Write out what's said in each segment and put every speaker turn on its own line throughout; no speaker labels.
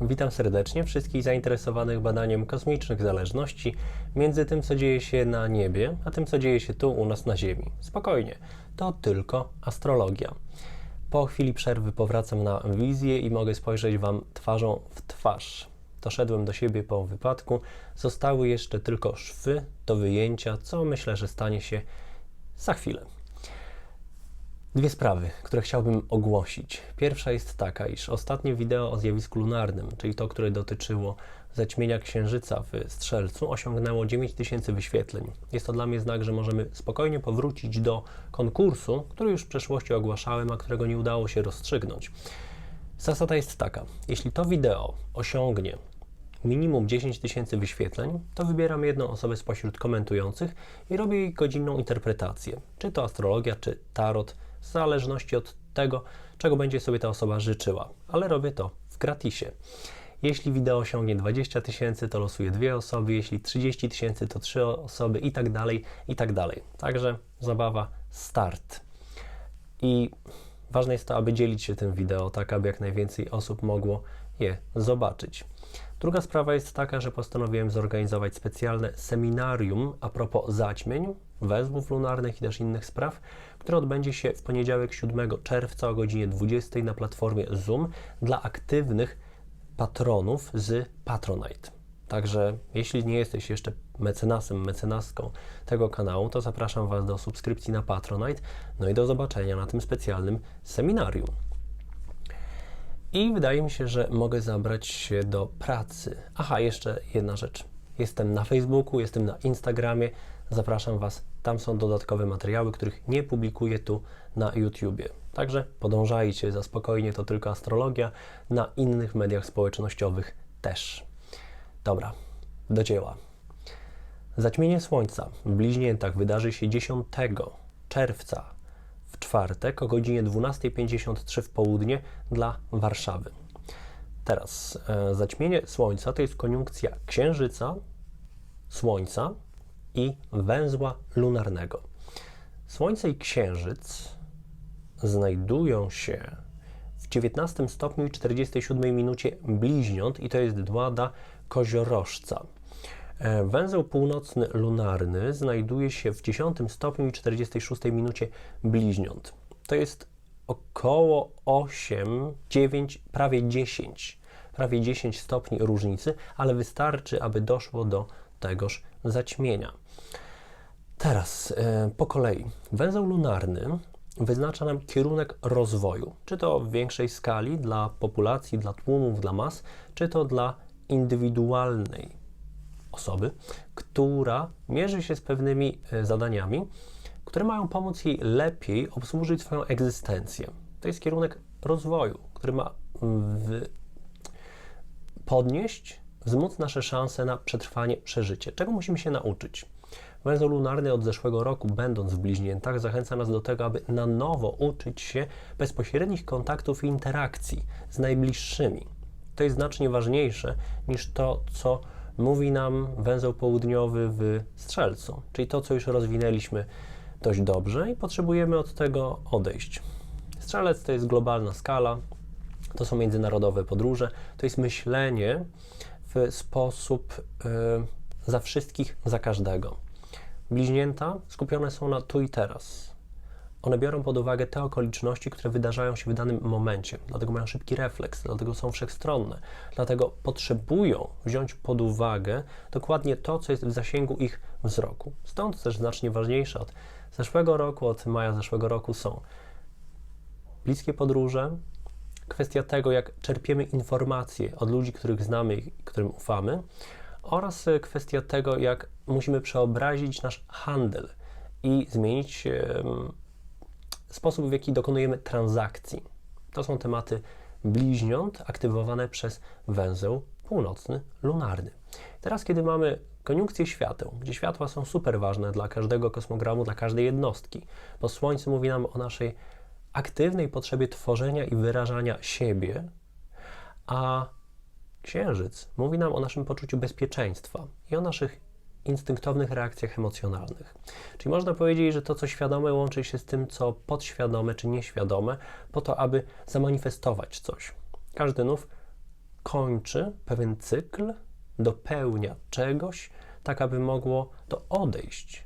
Witam serdecznie wszystkich zainteresowanych badaniem kosmicznych zależności między tym, co dzieje się na niebie, a tym, co dzieje się tu u nas na Ziemi. Spokojnie, to tylko astrologia. Po chwili przerwy powracam na wizję i mogę spojrzeć Wam twarzą w twarz. Doszedłem do siebie po wypadku, zostały jeszcze tylko szwy do wyjęcia, co myślę, że stanie się za chwilę. Dwie sprawy, które chciałbym ogłosić. Pierwsza jest taka, iż ostatnie wideo o zjawisku lunarnym, czyli to, które dotyczyło zaćmienia księżyca w Strzelcu, osiągnęło 9000 wyświetleń. Jest to dla mnie znak, że możemy spokojnie powrócić do konkursu, który już w przeszłości ogłaszałem, a którego nie udało się rozstrzygnąć. Zasada jest taka: jeśli to wideo osiągnie minimum 10 tysięcy wyświetleń, to wybieram jedną osobę spośród komentujących i robię jej godzinną interpretację. Czy to astrologia, czy tarot w zależności od tego, czego będzie sobie ta osoba życzyła, ale robię to w gratisie. Jeśli wideo osiągnie 20 tysięcy, to losuję dwie osoby, jeśli 30 tysięcy, to trzy osoby i tak dalej, i tak dalej. Także zabawa, start. I ważne jest to, aby dzielić się tym wideo, tak aby jak najwięcej osób mogło je zobaczyć. Druga sprawa jest taka, że postanowiłem zorganizować specjalne seminarium a propos zaćmień, wezwów lunarnych i też innych spraw, które odbędzie się w poniedziałek 7 czerwca o godzinie 20 na platformie Zoom dla aktywnych patronów z Patronite. Także jeśli nie jesteś jeszcze mecenasem, mecenaską tego kanału, to zapraszam Was do subskrypcji na Patronite, no i do zobaczenia na tym specjalnym seminarium. I wydaje mi się, że mogę zabrać się do pracy. Aha, jeszcze jedna rzecz. Jestem na Facebooku, jestem na Instagramie. Zapraszam Was. Tam są dodatkowe materiały, których nie publikuję tu na YouTubie. Także podążajcie za spokojnie, to tylko astrologia. Na innych mediach społecznościowych też. Dobra, do dzieła. Zaćmienie Słońca w bliźniętach wydarzy się 10 czerwca w czwartek o godzinie 12.53 w południe dla Warszawy. Teraz e, zaćmienie Słońca to jest koniunkcja Księżyca, Słońca i węzła lunarnego. Słońce i Księżyc znajdują się w 19 stopniu i 47 minucie bliźniąt i to jest dłada koziorożca. E, węzeł północny lunarny znajduje się w 10 stopniu i 46 minucie bliźniąt. To jest około 8, 9, prawie 10, prawie 10 stopni różnicy, ale wystarczy, aby doszło do tegoż zaćmienia. Teraz e, po kolei. Węzeł lunarny wyznacza nam kierunek rozwoju, czy to w większej skali dla populacji, dla tłumów, dla mas, czy to dla indywidualnej osoby, która mierzy się z pewnymi e, zadaniami, które mają pomóc jej lepiej obsłużyć swoją egzystencję. To jest kierunek rozwoju, który ma w... podnieść, wzmóc nasze szanse na przetrwanie, przeżycie. Czego musimy się nauczyć? Węzeł lunarny od zeszłego roku, będąc w bliźniętach, zachęca nas do tego, aby na nowo uczyć się bezpośrednich kontaktów i interakcji z najbliższymi. To jest znacznie ważniejsze niż to, co mówi nam węzeł południowy w Strzelcu, czyli to, co już rozwinęliśmy dość dobrze i potrzebujemy od tego odejść. Strzelec to jest globalna skala, to są międzynarodowe podróże, to jest myślenie w sposób y, za wszystkich, za każdego. Bliźnięta skupione są na tu i teraz one biorą pod uwagę te okoliczności, które wydarzają się w danym momencie, dlatego mają szybki refleks, dlatego są wszechstronne, dlatego potrzebują wziąć pod uwagę dokładnie to, co jest w zasięgu ich wzroku. Stąd też znacznie ważniejsze od zeszłego roku, od maja zeszłego roku są bliskie podróże, kwestia tego, jak czerpiemy informacje od ludzi, których znamy i którym ufamy, oraz kwestia tego, jak musimy przeobrazić nasz handel i zmienić sposób, w jaki dokonujemy transakcji. To są tematy bliźniąt aktywowane przez węzeł północny lunarny. Teraz, kiedy mamy koniunkcję świateł, gdzie światła są super ważne dla każdego kosmogramu, dla każdej jednostki, bo Słońce mówi nam o naszej aktywnej potrzebie tworzenia i wyrażania siebie, a Księżyc mówi nam o naszym poczuciu bezpieczeństwa i o naszych instynktownych reakcjach emocjonalnych. Czyli można powiedzieć, że to, co świadome, łączy się z tym, co podświadome czy nieświadome, po to, aby zamanifestować coś. Każdy nów kończy pewien cykl, dopełnia czegoś, tak aby mogło to odejść,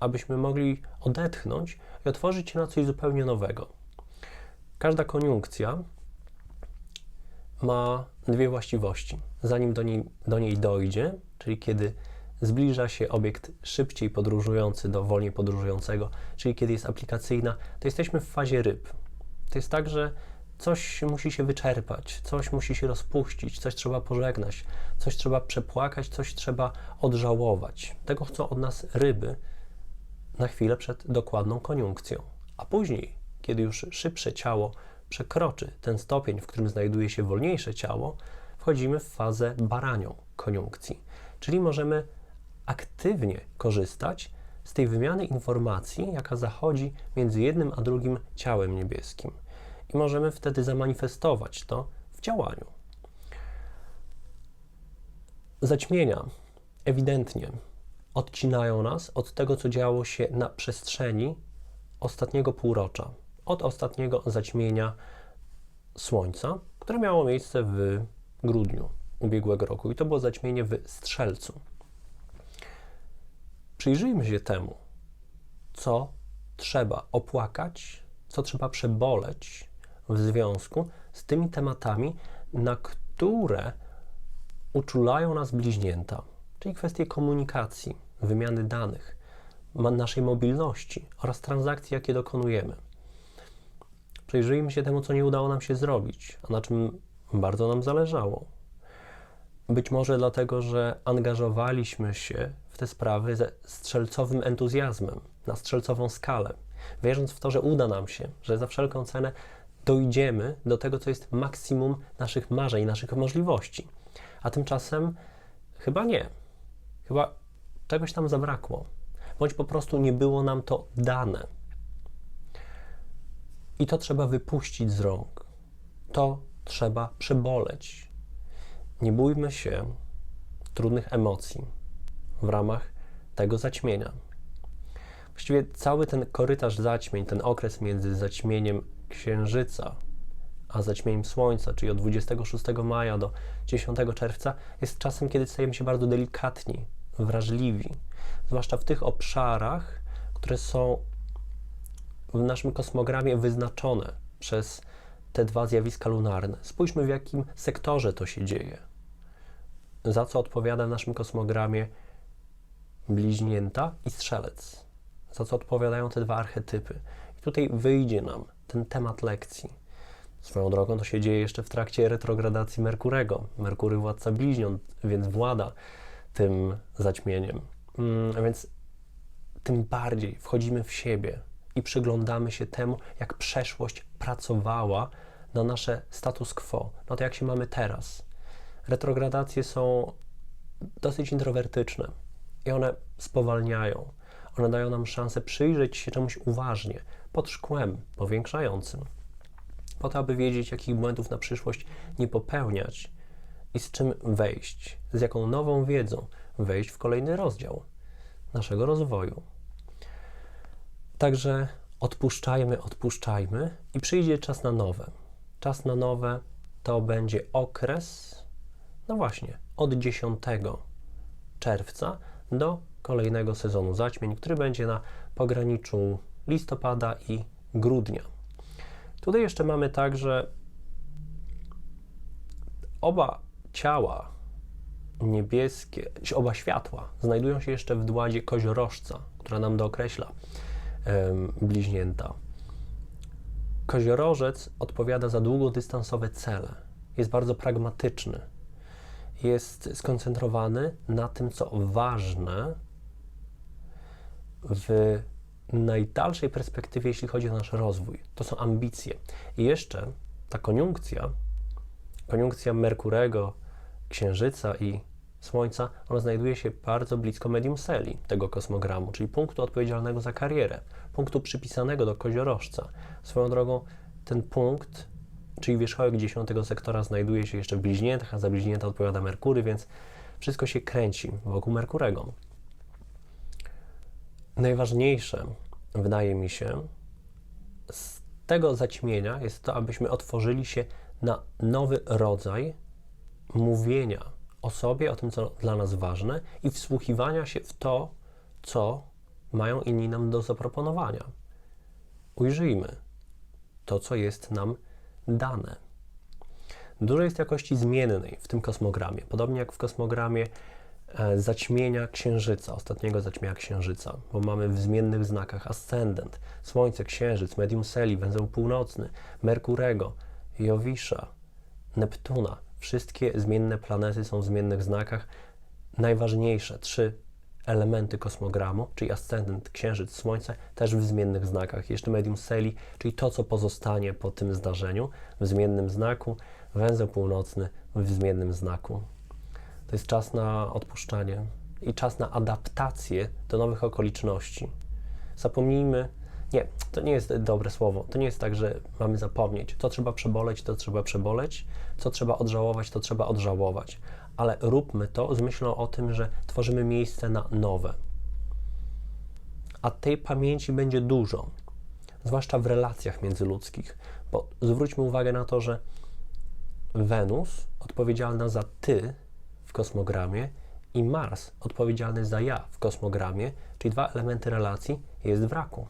abyśmy mogli odetchnąć i otworzyć się na coś zupełnie nowego. Każda koniunkcja ma dwie właściwości. Zanim do niej, do niej dojdzie, czyli kiedy zbliża się obiekt szybciej podróżujący do wolniej podróżującego, czyli kiedy jest aplikacyjna, to jesteśmy w fazie ryb. To jest tak, że coś musi się wyczerpać, coś musi się rozpuścić, coś trzeba pożegnać, coś trzeba przepłakać, coś trzeba odżałować. Tego chcą od nas ryby na chwilę przed dokładną koniunkcją. A później, kiedy już szybsze ciało przekroczy ten stopień, w którym znajduje się wolniejsze ciało, wchodzimy w fazę baranią koniunkcji. Czyli możemy aktywnie korzystać z tej wymiany informacji, jaka zachodzi między jednym a drugim ciałem niebieskim. I możemy wtedy zamanifestować to w działaniu. Zaćmienia ewidentnie odcinają nas od tego, co działo się na przestrzeni ostatniego półrocza, od ostatniego zaćmienia Słońca, które miało miejsce w grudniu ubiegłego roku. I to było zaćmienie w Strzelcu. Przyjrzyjmy się temu, co trzeba opłakać, co trzeba przeboleć w związku z tymi tematami, na które uczulają nas bliźnięta, czyli kwestie komunikacji, wymiany danych, naszej mobilności oraz transakcji, jakie dokonujemy. Przyjrzyjmy się temu, co nie udało nam się zrobić, a na czym bardzo nam zależało. Być może dlatego, że angażowaliśmy się w te sprawy ze strzelcowym entuzjazmem, na strzelcową skalę, wierząc w to, że uda nam się, że za wszelką cenę dojdziemy do tego, co jest maksimum naszych marzeń, naszych możliwości. A tymczasem chyba nie. Chyba czegoś tam zabrakło, bądź po prostu nie było nam to dane. I to trzeba wypuścić z rąk. To trzeba przeboleć. Nie bójmy się trudnych emocji w ramach tego zaćmienia. Właściwie cały ten korytarz zaćmień, ten okres między zaćmieniem Księżyca a zaćmieniem Słońca, czyli od 26 maja do 10 czerwca, jest czasem, kiedy stajemy się bardzo delikatni, wrażliwi, zwłaszcza w tych obszarach, które są w naszym kosmogramie wyznaczone przez te dwa zjawiska lunarne. Spójrzmy, w jakim sektorze to się dzieje. Za co odpowiada w naszym kosmogramie bliźnięta i strzelec. Za co odpowiadają te dwa archetypy. I tutaj wyjdzie nam ten temat lekcji. Swoją drogą to się dzieje jeszcze w trakcie retrogradacji Merkurego. Merkury władca bliźniąt, więc włada tym zaćmieniem. Mm, więc tym bardziej wchodzimy w siebie i przyglądamy się temu, jak przeszłość pracowała na nasze status quo, na to, jak się mamy teraz. Retrogradacje są dosyć introwertyczne i one spowalniają. One dają nam szansę przyjrzeć się czemuś uważnie, pod szkłem powiększającym, po to, aby wiedzieć, jakich błędów na przyszłość nie popełniać i z czym wejść, z jaką nową wiedzą wejść w kolejny rozdział naszego rozwoju. Także odpuszczajmy, odpuszczajmy i przyjdzie czas na nowe. Czas na nowe to będzie okres, no właśnie, od 10 czerwca do kolejnego sezonu zaćmień, który będzie na pograniczu listopada i grudnia. Tutaj jeszcze mamy tak, że oba ciała niebieskie, oba światła znajdują się jeszcze w dładzie koziorożca, która nam dookreśla bliźnięta. Koziorożec odpowiada za długodystansowe cele. Jest bardzo pragmatyczny. Jest skoncentrowany na tym, co ważne w najdalszej perspektywie, jeśli chodzi o nasz rozwój. To są ambicje. I jeszcze ta koniunkcja, koniunkcja Merkurego, Księżyca i Słońca, ona znajduje się bardzo blisko medium seli tego kosmogramu, czyli punktu odpowiedzialnego za karierę, punktu przypisanego do koziorożca. Swoją drogą ten punkt, czyli wierzchołek dziesiątego sektora znajduje się jeszcze w bliźniętach, a za bliźnięta odpowiada Merkury, więc wszystko się kręci wokół Merkurego. Najważniejsze, wydaje mi się, z tego zaćmienia jest to, abyśmy otworzyli się na nowy rodzaj mówienia o sobie, o tym, co dla nas ważne i wsłuchiwania się w to, co mają inni nam do zaproponowania. Ujrzyjmy to, co jest nam dane. Dużo jest jakości zmiennej w tym kosmogramie. Podobnie jak w kosmogramie e, zaćmienia księżyca, ostatniego zaćmienia księżyca, bo mamy w zmiennych znakach ascendent, Słońce, Księżyc, Medium Celi, węzeł północny, Merkurego, Jowisza, Neptuna. Wszystkie zmienne planety są w zmiennych znakach. Najważniejsze trzy elementy kosmogramu, czyli ascendent, księżyc, słońce, też w zmiennych znakach. Jeszcze medium celi, czyli to, co pozostanie po tym zdarzeniu w zmiennym znaku, węzeł północny w zmiennym znaku. To jest czas na odpuszczanie i czas na adaptację do nowych okoliczności. Zapomnijmy, nie, to nie jest dobre słowo. To nie jest tak, że mamy zapomnieć. Co trzeba przeboleć, to trzeba przeboleć. Co trzeba odżałować, to trzeba odżałować. Ale róbmy to z myślą o tym, że tworzymy miejsce na nowe. A tej pamięci będzie dużo, zwłaszcza w relacjach międzyludzkich. Bo zwróćmy uwagę na to, że Wenus odpowiedzialna za ty w kosmogramie i Mars odpowiedzialny za ja w kosmogramie, czyli dwa elementy relacji, jest w raku.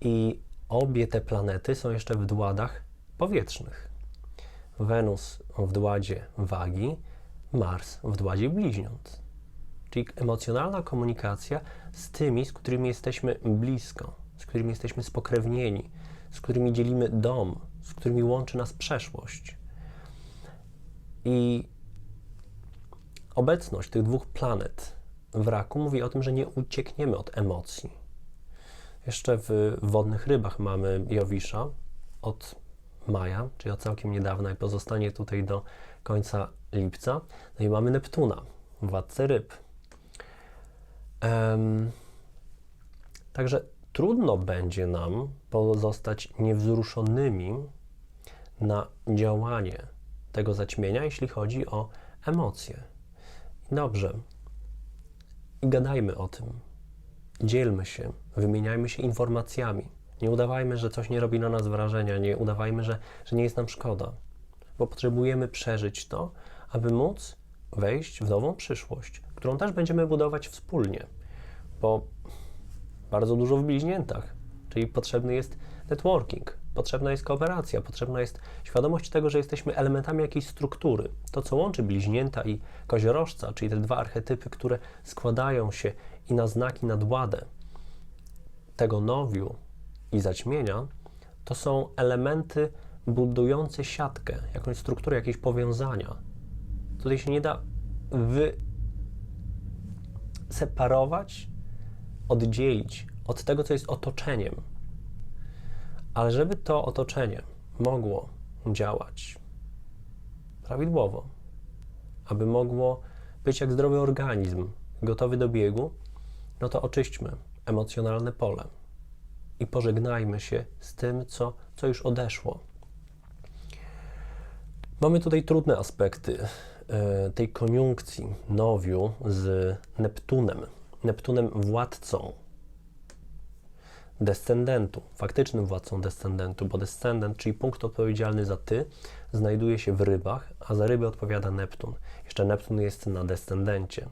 I obie te planety są jeszcze w dładach powietrznych. Wenus w dładzie wagi, Mars w dładzie bliźniąt. Czyli emocjonalna komunikacja z tymi, z którymi jesteśmy blisko, z którymi jesteśmy spokrewnieni, z którymi dzielimy dom, z którymi łączy nas przeszłość. I obecność tych dwóch planet w raku mówi o tym, że nie uciekniemy od emocji. Jeszcze w wodnych rybach mamy Jowisza od maja, czyli od całkiem niedawna i pozostanie tutaj do końca lipca. No i mamy Neptuna, władcę ryb. Um, także trudno będzie nam pozostać niewzruszonymi na działanie tego zaćmienia, jeśli chodzi o emocje. Dobrze. Gadajmy o tym. Dzielmy się, wymieniajmy się informacjami. Nie udawajmy, że coś nie robi na nas wrażenia, nie udawajmy, że, że nie jest nam szkoda, bo potrzebujemy przeżyć to, aby móc wejść w nową przyszłość, którą też będziemy budować wspólnie, bo bardzo dużo w bliźniętach, czyli potrzebny jest networking, potrzebna jest kooperacja, potrzebna jest świadomość tego, że jesteśmy elementami jakiejś struktury. To, co łączy bliźnięta i koziorożca, czyli te dwa archetypy, które składają się i na znaki nadładę tego nowiu i zaćmienia, to są elementy budujące siatkę, jakąś strukturę, jakieś powiązania. Tutaj się nie da wyseparować, oddzielić od tego, co jest otoczeniem. Ale żeby to otoczenie mogło działać prawidłowo, aby mogło być jak zdrowy organizm, gotowy do biegu, no to oczyśćmy emocjonalne pole i pożegnajmy się z tym, co, co już odeszło. Mamy tutaj trudne aspekty e, tej koniunkcji nowiu z Neptunem. Neptunem władcą descendentu, faktycznym władcą descendentu, bo descendent, czyli punkt odpowiedzialny za ty, znajduje się w rybach, a za ryby odpowiada Neptun. Jeszcze Neptun jest na descendencie.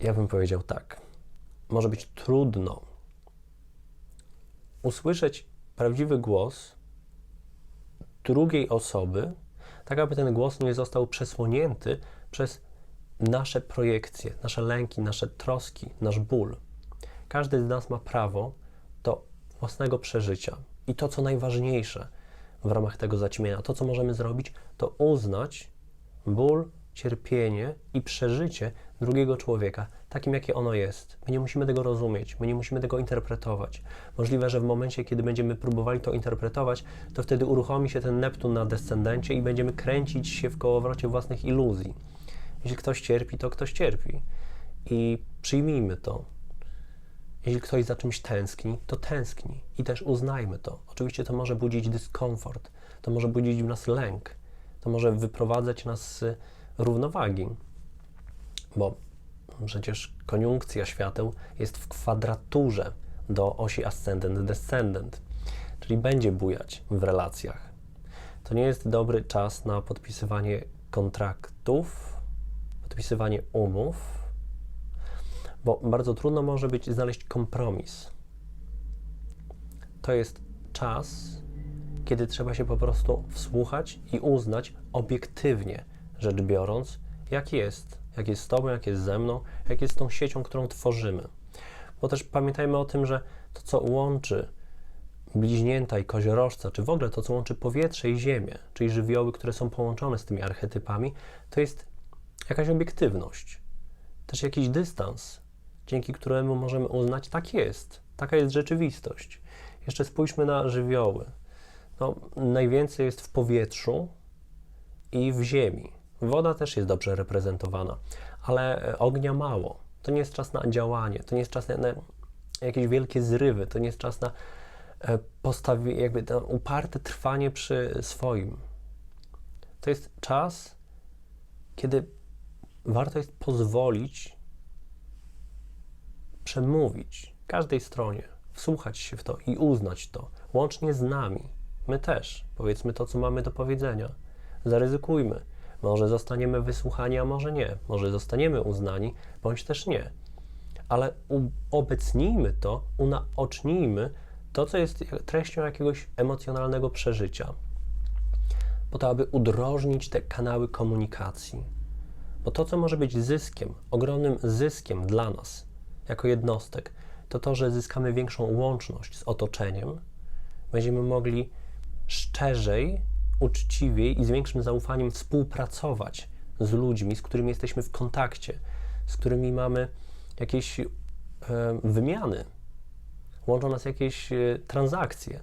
Ja bym powiedział tak. Może być trudno usłyszeć prawdziwy głos drugiej osoby, tak aby ten głos nie został przesłonięty przez nasze projekcje, nasze lęki, nasze troski, nasz ból. Każdy z nas ma prawo do własnego przeżycia. I to, co najważniejsze w ramach tego zaćmienia, to, co możemy zrobić, to uznać ból, cierpienie i przeżycie drugiego człowieka takim, jakie ono jest. My nie musimy tego rozumieć, my nie musimy tego interpretować. Możliwe, że w momencie, kiedy będziemy próbowali to interpretować, to wtedy uruchomi się ten Neptun na descendencie i będziemy kręcić się w kołowrocie własnych iluzji. Jeśli ktoś cierpi, to ktoś cierpi. I przyjmijmy to. Jeśli ktoś za czymś tęskni, to tęskni i też uznajmy to. Oczywiście to może budzić dyskomfort, to może budzić w nas lęk, to może wyprowadzać nas z równowagi, bo przecież koniunkcja świateł jest w kwadraturze do osi ascendent-descendent, czyli będzie bujać w relacjach. To nie jest dobry czas na podpisywanie kontraktów, podpisywanie umów, bo bardzo trudno może być znaleźć kompromis. To jest czas, kiedy trzeba się po prostu wsłuchać i uznać obiektywnie, rzecz biorąc, jak jest, jak jest z Tobą, jak jest ze mną, jak jest z tą siecią, którą tworzymy. Bo też pamiętajmy o tym, że to, co łączy bliźnięta i koziorożca, czy w ogóle to, co łączy powietrze i ziemię, czyli żywioły, które są połączone z tymi archetypami, to jest jakaś obiektywność, też jakiś dystans, dzięki któremu możemy uznać, tak jest, taka jest rzeczywistość. Jeszcze spójrzmy na żywioły. No, najwięcej jest w powietrzu i w ziemi. Woda też jest dobrze reprezentowana, ale ognia mało. To nie jest czas na działanie, to nie jest czas na, na jakieś wielkie zrywy, to nie jest czas na e, postawi, jakby to uparte trwanie przy swoim. To jest czas, kiedy warto jest pozwolić przemówić każdej stronie, wsłuchać się w to i uznać to, łącznie z nami. My też. Powiedzmy to, co mamy do powiedzenia. Zaryzykujmy. Może zostaniemy wysłuchani, a może nie. Może zostaniemy uznani, bądź też nie. Ale obecnijmy to, unaocznijmy to, co jest treścią jakiegoś emocjonalnego przeżycia, po to, aby udrożnić te kanały komunikacji. Bo to, co może być zyskiem, ogromnym zyskiem dla nas, jako jednostek, to to, że zyskamy większą łączność z otoczeniem, będziemy mogli szczerzej, uczciwiej i z większym zaufaniem współpracować z ludźmi, z którymi jesteśmy w kontakcie, z którymi mamy jakieś e, wymiany, łączą nas jakieś e, transakcje.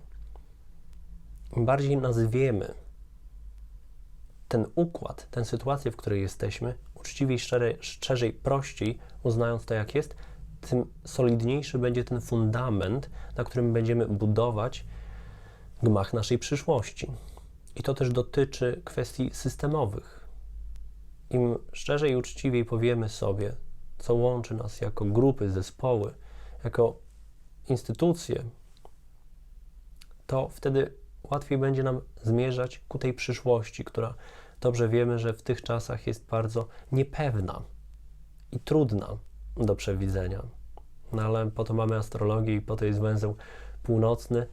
Im bardziej nazwiemy ten układ, tę sytuację, w której jesteśmy, uczciwiej, szczerej, szczerzej, prościej, uznając to, jak jest, tym solidniejszy będzie ten fundament, na którym będziemy budować gmach naszej przyszłości. I to też dotyczy kwestii systemowych. Im szczerzej i uczciwiej powiemy sobie, co łączy nas jako grupy, zespoły, jako instytucje, to wtedy łatwiej będzie nam zmierzać ku tej przyszłości, która dobrze wiemy, że w tych czasach jest bardzo niepewna i trudna do przewidzenia. No ale po to mamy astrologię i po to jest węzeł północny,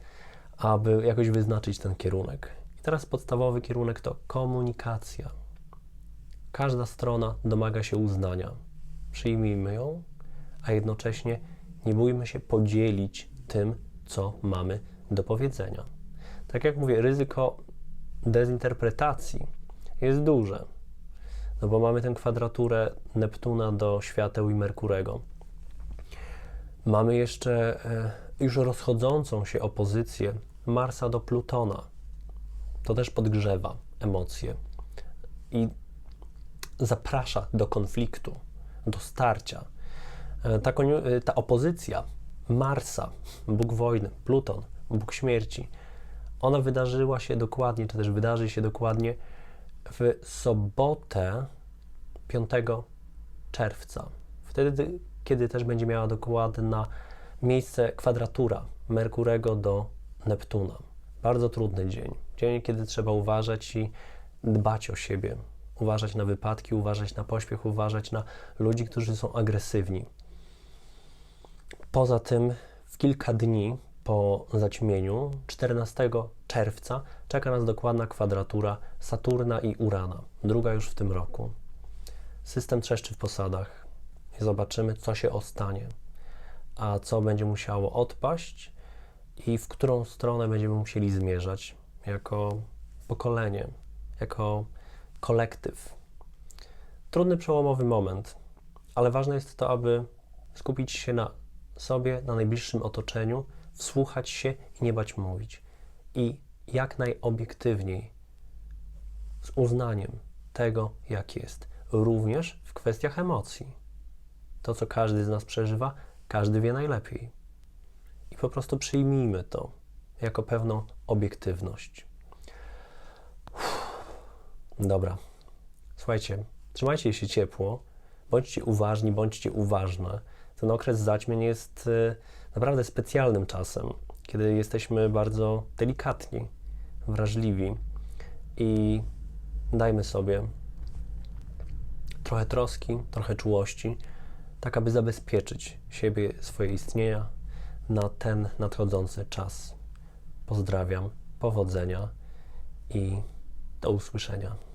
aby jakoś wyznaczyć ten kierunek. I teraz podstawowy kierunek to komunikacja. Każda strona domaga się uznania. Przyjmijmy ją, a jednocześnie nie bójmy się podzielić tym, co mamy do powiedzenia. Tak jak mówię, ryzyko dezinterpretacji jest duże, no bo mamy tę kwadraturę Neptuna do świateł i Merkurego. Mamy jeszcze e, już rozchodzącą się opozycję Marsa do Plutona. To też podgrzewa emocje i zaprasza do konfliktu, do starcia. E, ta, e, ta opozycja Marsa, Bóg wojny, Pluton, Bóg śmierci, ona wydarzyła się dokładnie, czy też wydarzy się dokładnie w sobotę 5 czerwca. Wtedy, kiedy też będzie miała dokładna miejsce kwadratura Merkurego do Neptuna. Bardzo trudny dzień. Dzień, kiedy trzeba uważać i dbać o siebie, uważać na wypadki, uważać na pośpiech, uważać na ludzi, którzy są agresywni. Poza tym, w kilka dni po zaćmieniu, 14 czerwca, czeka nas dokładna kwadratura Saturna i Urana, druga już w tym roku. System trzeszczy w posadach zobaczymy, co się ostanie, a co będzie musiało odpaść i w którą stronę będziemy musieli zmierzać jako pokolenie, jako kolektyw. Trudny, przełomowy moment, ale ważne jest to, aby skupić się na sobie, na najbliższym otoczeniu, wsłuchać się i nie bać mówić. I jak najobiektywniej, z uznaniem tego, jak jest, również w kwestiach emocji. To, co każdy z nas przeżywa, każdy wie najlepiej. I po prostu przyjmijmy to jako pewną obiektywność. Uff. Dobra. Słuchajcie, trzymajcie się ciepło, bądźcie uważni, bądźcie uważne. Ten okres zaćmień jest y, naprawdę specjalnym czasem, kiedy jesteśmy bardzo delikatni, wrażliwi i dajmy sobie trochę troski, trochę czułości, tak aby zabezpieczyć siebie, swoje istnienia na ten nadchodzący czas. Pozdrawiam, powodzenia i do usłyszenia.